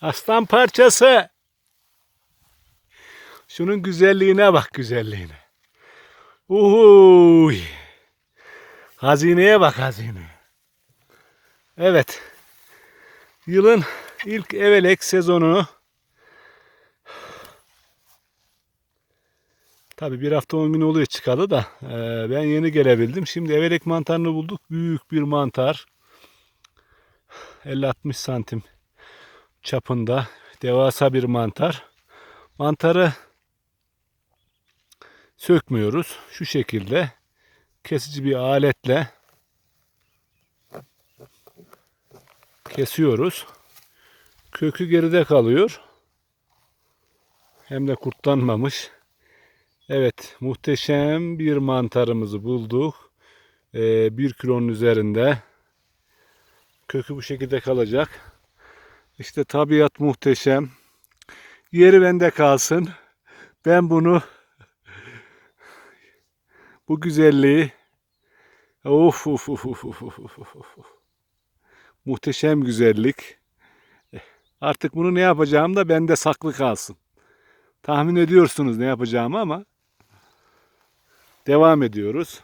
Aslan parçası. Şunun güzelliğine bak güzelliğine. Uhuy. Hazineye bak hazine. Evet. Yılın ilk evelek sezonunu Tabi bir hafta 10 gün oluyor çıkalı da eee, ben yeni gelebildim. Şimdi evelek mantarını bulduk. Büyük bir mantar. 50-60 santim çapında devasa bir mantar. Mantarı sökmüyoruz. Şu şekilde kesici bir aletle kesiyoruz. Kökü geride kalıyor. Hem de kurtlanmamış. Evet, muhteşem bir mantarımızı bulduk. Ee, bir kilonun üzerinde. Kökü bu şekilde kalacak. İşte tabiat muhteşem. Yeri bende kalsın. Ben bunu bu güzelliği of of of of of of of. Muhteşem güzellik. Artık bunu ne yapacağım da bende saklı kalsın. Tahmin ediyorsunuz ne yapacağımı ama devam ediyoruz.